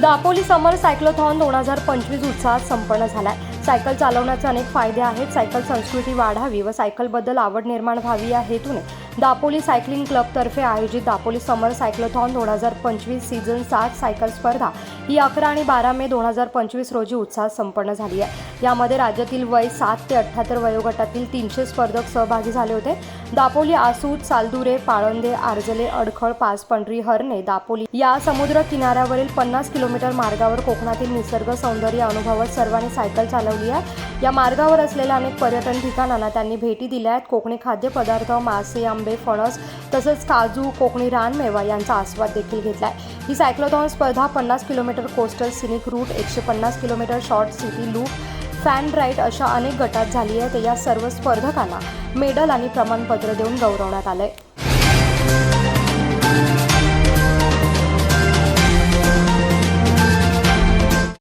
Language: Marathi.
दापोली समर सायक्लोथॉन दोन हजार पंचवीस उत्साहात संपन्न झाला आहे सायकल चालवण्याचे अनेक फायदे आहेत. सायकल संस्कृती वाढावी व सायकलबद्दल आवड निर्माण व्हावी या हेतूने दापोली सायकलिंग क्लबतर्फे आयोजित दापोली समर सायक्लोथॉन दोन हजार पंचवीस सीझन सात सायकल स्पर्धा ही अकरा आणि बारा मे दोन हजार पंचवीस रोजी उत्साहात संपन्न झाली आहे. यामध्ये राज्यातील वय सात ते अठ्ठ्याहत्तर वयोगटातील तीनशे स्पर्धक सहभागी झाले होते. दापोली आसूद सालदुरे पाळंदे आर्जले अडखळ पाचपंढरी हरणे दापोली या समुद्र किनाऱ्यावरील पन्नास किलोमीटर मार्गावर कोकणातील निसर्ग सौंदर्य अनुभवत सर्वांनी सायकल चालवली आहे. या मार्गावर असलेल्या अनेक पर्यटन ठिकाणांना त्यांनी भेटी दिल्या आहेत. कोकणी खाद्यपदार्थ मासे आंबे फणस तसंच काजू कोकणी रानमेवा यांचा आस्वाद देखील घेतला आहे ही सायक्लोथॉन स्पर्धा पन्नास किलोमीटर कोस्टल सिनिक रूट एकशे पन्नास kilometre short city loop fun ride अशा अनेक गटात झाली आहे. तर या सर्व स्पर्धकांना मेडल आणि प्रमाणपत्र देऊन गौरवण्यात आलंय.